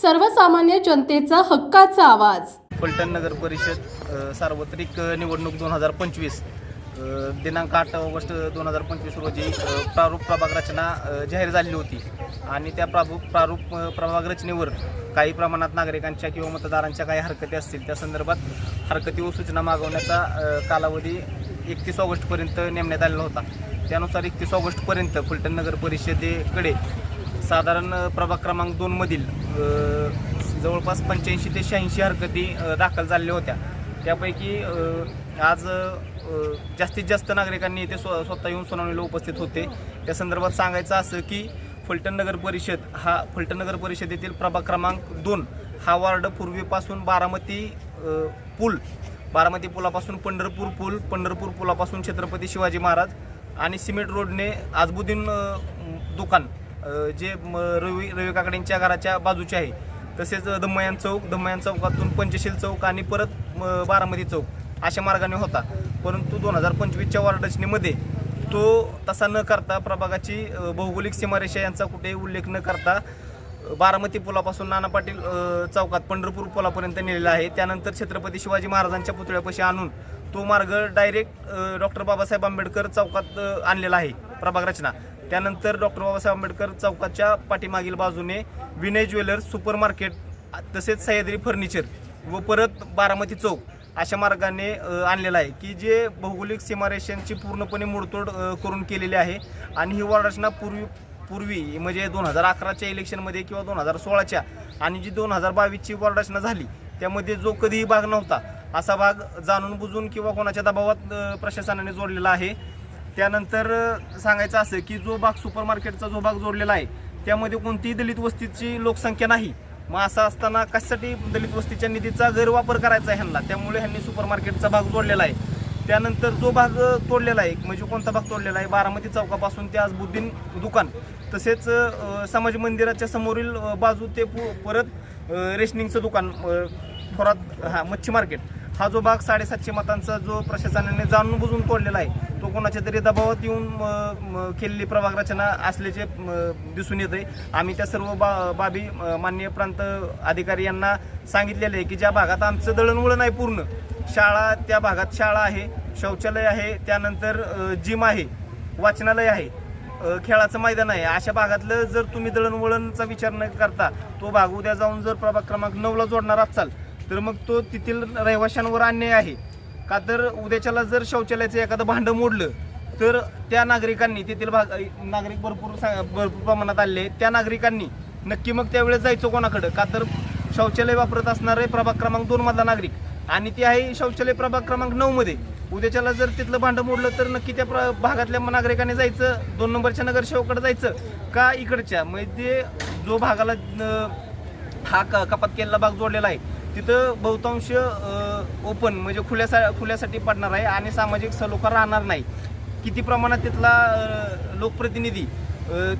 सर्वसामान्य जनतेचा हक्काचा आवाज. फलटण नगर परिषद अ, सार्वत्रिक निवडणूक दोन हजार पंचवीस दिनांक आठ ऑगस्ट दोन हजार पंचवीस रोजी अ, प्रारूप प्रभाग रचना अ, जाहीर झालेली होती. आणि त्या प्रारूप प्रारूप अ, प्रभाग रचनेवर काही प्रमाणात नागरिकांच्या किंवा मतदारांच्या काही हरकती असतील त्या संदर्भात हरकती व सूचना मागवण्याचा अ, कालावधी एकतीस ऑगस्टपर्यंत नेमण्यात आलेला होता. त्यानुसार एकतीस ऑगस्टपर्यंत फलटण नगर परिषदेकडे साधारण प्रभाग क्रमांक दोनमधील जवळपास पंच्याऐंशी ते शहाऐंशी हरकती दाखल झालेल्या होत्या. त्यापैकी आज जास्तीत जास्त नागरिकांनी इथे स्व स्वतः येऊन सुनावणीला उपस्थित होते. त्या संदर्भात सांगायचं असं की फलटण नगर परिषद हा फलटण नगर परिषदेतील प्रभाग क्रमांक दोन हा वार्ड पूर्वीपासून बारामती पूल बारामती पुलापासून पंढरपूर पूल पंढरपूर पुलापासून छत्रपती शिवाजी महाराज आणि सिमेंट रोडने आजबुद्दीन दुकान जे म, रवी रवी काकडेंच्या घराच्या बाजूचे आहे. तसेच दम्मयान चौक दम्मयान चौकातून पंचशील चौक आणि परत बारामती चौक अशा मार्गाने होता. परंतु दोन हजार पंचवीसच्या वार्ड रचनेमध्ये तो तसा न करता प्रभागाची भौगोलिक सीमारेषा यांचा कुठेही उल्लेख न करता बारामती पुलापासून नाना पाटील चौकात पंढरपूर पुलापर्यंत नेलेला आहे. त्यानंतर छत्रपती शिवाजी महाराजांच्या पुतळ्यापाशी आणून तो मार्ग डायरेक्ट डॉक्टर बाबासाहेब आंबेडकर चौकात आणलेला आहे प्रभाग रचना त्यानंतर डॉक्टर बाबासाहेब आंबेडकर चौकाच्या पाठीमागील बाजूने विनय ज्वेलर्स सुपर मार्केट तसेच सह्याद्री फर्निचर व परत बारामती चौक अशा मार्गाने आणलेला आहे. की जे भौगोलिक सीमारेषांची पूर्णपणे मोडतोड करून केलेली आहे. आणि ही वार्ड रचना पूर्वी पूर्वी म्हणजे दोन हजार अकराच्या इलेक्शनमध्ये किंवा दोन हजार सोळाच्या आणि जी दोन हजार बावीसची वार्ड रचना झाली त्यामध्ये जो कधीही भाग नव्हता असा भाग जाणून बुजून किंवा कोणाच्या दबावात प्रशासनाने जोडलेला आहे. त्यानंतर सांगायचं असं की जो भाग सुपर मार्केटचा जो भाग जोडलेला आहे त्यामध्ये कोणतीही दलित वस्तीची लोकसंख्या नाही. मग असं असताना कशासाठी दलित वस्तीच्या निधीचा गैरवापर करायचा आहे ह्यांना? त्यामुळे ह्यांनी सुपर मार्केटचा भाग जोडलेला आहे. त्यानंतर जो भाग तोडलेला आहे म्हणजे कोणता भाग तोडलेला आहे? बारामती चौकापासून ते आजबुद्दीन दुकान. तसेच समाज मंदिराच्या समोरील बाजू ते पु- परत रेशनिंगचं दुकान थोरात हा मच्छी मार्केट हा जो भाग साडेसातशे मतांचा जो प्रशासनाने जाणून बुजून तोडलेला आहे तो कोणाच्या तरी दबावात येऊन केलेली प्रभाग रचना असल्याचे दिसून दिसून येते आम्ही त्या सर्व बा बाबी माननीय प्रांत अधिकारी यांना सांगितलेले आहे की ज्या भागात आमचं दळणवळण आहे पूर्ण शाळा त्या भागात शाळा आहे शौचालय आहे त्यानंतर जिम आहे वाचनालय आहे खेळाचं मैदान आहे. अशा भागातलं जर तुम्ही दळणवळणचा विचार न करता तो भाग उद्या जाऊन जर प्रभाग क्रमांक नऊला जोडणार असाल तर मग तो तेथील रहिवाशांवर अन्याय आहे. का तर उद्याच्याला जर शौचालयाचं एखादं भांडं मोडलं तर त्या नागरिकांनी तेथील भाग नागरिक भरपूर भरपूर प्रमाणात आले त्या नागरिकांनी नक्की मग त्यावेळेस जायचं कोणाकडं? का तर शौचालय वापरत असणारे प्रभाग क्रमांक दोन मधला नागरिक. आणि ते आहे शौचालय प्रभाग क्रमांक नऊ मध्ये. उद्याच्याला जर तिथलं भांडं मोडलं तर नक्की त्या प्र- भागातल्या नागरिकांनी जायचं दोन नंबरच्या नगरसेवकडे जायचं का इकडच्या? म्हणजे जो भागाला हा कपात केलेला भाग जोडलेला आहे तिथं बहुतांश ओपन म्हणजे खुल्यासा खुल्यासाठी पडणार आहे आणि सामाजिक सलोखा राहणार नाही. किती प्रमाणात तिथला लोकप्रतिनिधी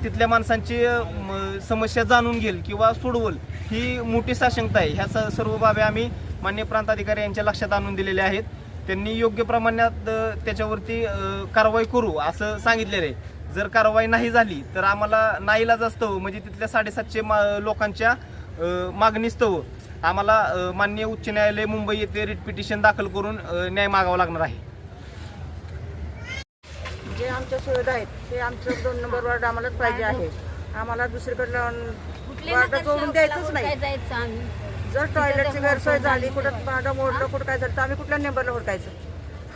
तिथल्या माणसांची म, समस्या जाणून घेईल किंवा सोडवल ही मोठी साशंकता आहे. ह्या स- सर्व बाबी आम्ही मान्य प्रांताधिकारी यांच्या लक्षात आणून दिलेल्या आहेत. त्यांनी योग्य प्रमाणात त्याच्यावरती कारवाई करू असं सांगितलेलं आहे. जर कारवाई नाही झाली तर आम्हाला नाईलाज असतं. म्हणजे तिथल्या साडेसातशे मा लोकांच्या मागणीस्तव आम्हाला माननीय उच्च न्यायालय मुंबई येथे रिट पिटिशन दाखल करून न्याय मागावा लागणार आहे. जे आमच्या सुविधा आहेत ते आमचं दोन नंबर वॉर्ड आम्हालाच पाहिजे आहे. आम्हाला दुसरीकडलं वार्ड जोडून द्यायचंच नाही. जर टॉयलेटची गैरसोय झाली कुठं भाडं मोडलं कुठं काय झालं तर आम्ही कुठल्या नंबरला हुडकायचं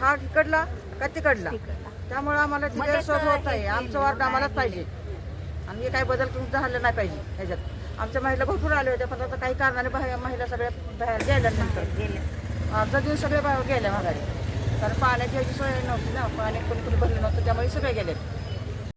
हा इकडला का तिकडला? त्यामुळे आम्हाला गैरसोय होत आहे. आमचं वार्ड आम्हालाच पाहिजे. आणि हे काही बदल तुमचं झालं नाही पाहिजे ह्याच्यात. आमच्या महिला भरपूर आल्या होत्या पण आता काही कारणाने बाहेर महिला सगळ्या बाहेर गेल्या नंतर. अर्धा दिवस सगळे बाहेर गेल्या माघारी. कारण पाण्याची ह्याची सोय नव्हती ना पाणी कोणी कोणी भरलं नव्हतं त्यामुळे सगळे गेले